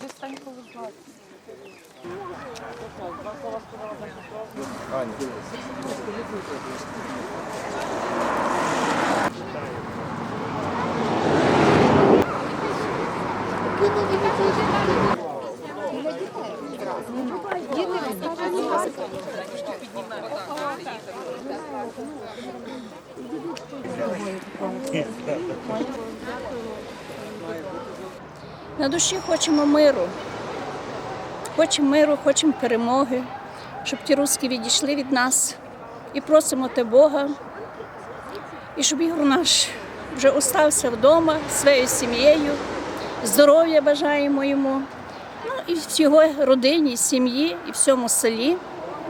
Дістенько визнати. Два слова сказала Аня. Діти розкажуть. Дякую. На душі хочемо миру. Хочемо миру, хочемо перемоги, щоб ті руски відійшли від нас. І просимо те Бога, і щоб Ігор наш вже остався вдома своєю сім'єю, здоров'я бажаємо йому, ну і в його родині, сім'ї, і всьому селі,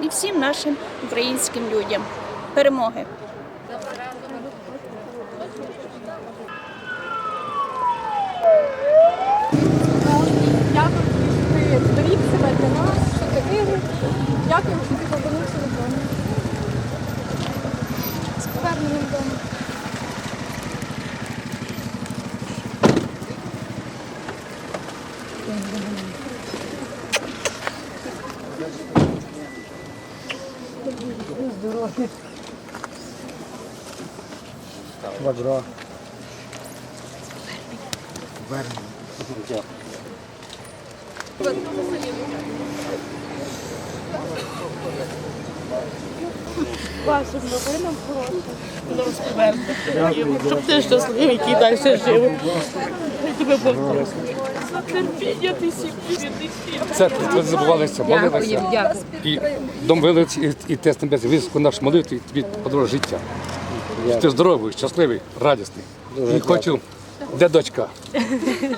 і всім нашим українським людям. Перемоги! Дякую, що ти зберіг себе для нас, що ти виграв. Дякую, що ти повернувся додому. З поверненням додому. Добро. Вашим новинам Щоб ти щасливий, який далі жив. Тебе Бог терпіння ти сім'ї Церкви ви забувалися, молилися. І дом вилиць, і, і тест небес, високо наш молитві, і тобі подарував життя. Що Ти здоровий, щасливий, радісний. І хочу, де дочка?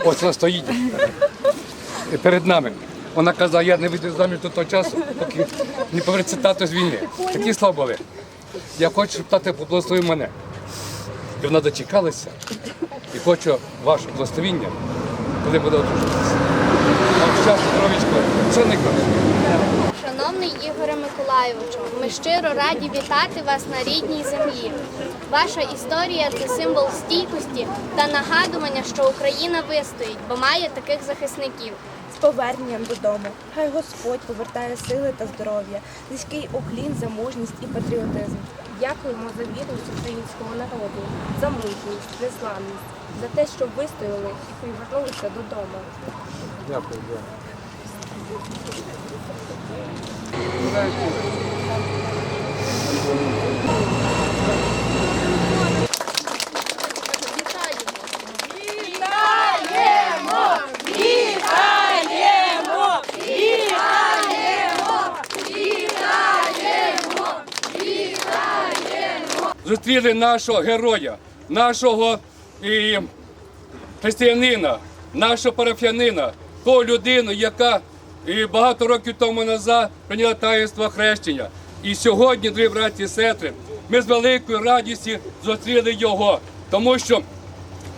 Ось вона стоїть перед нами. Вона казала, я не вийду заміж до того часу, поки не повернеться тато з війни. Такі слова були. Я хочу, щоб тато поблагословив мене. І вона дочекалася. І хочу ваше благословіння, коли буде одружитися. Вам щастя, здоров'ячко, це найкраще. Шановний Ігоре Миколайовичу, ми щиро раді вітати вас на рідній землі. Ваша історія це символ стійкості та нагадування, що Україна вистоїть, бо має таких захисників. Поверненням додому. Хай Господь повертає сили та здоров'я, низький уклін за мужність і патріотизм. Дякуємо за вірність українського народу, за мужність, незламність, за те, що вистояли і повернулися додому. Дякую. Зустріли нашого героя, нашого і, християнина, нашого парафіянина, ту людину, яка і багато років тому назад прийняла таїнство хрещення. І сьогодні, дорогі браті і сестри, ми з великою радістю зустріли його, тому що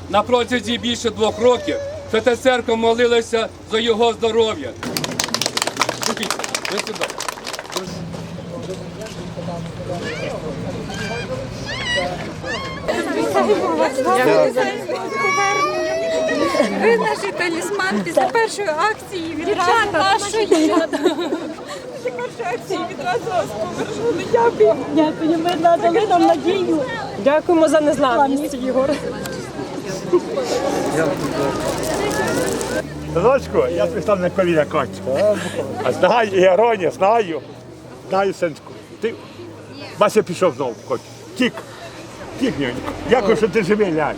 на протязі більше двох років Свята Церква молилася за його здоров'я. Ви сюди. Ви наш талісман після першої акції відразу нашої Після першої акції відразу вас повернули. Дякую. Дякую, ви надали нам надію. Дякуємо за незламність, Ігор. Синочку, я тобі став на коліна качу. А знаю, і Ароня, знаю. Знаю, синочку. Ти Вася пішов знову, коч. Тік. Тік, нянько. Дякую, що ти живий, лянь.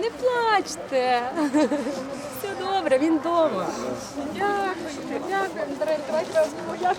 Не плачте. Все добре, він вдома. Дякую, дякую, Андрей, давайте я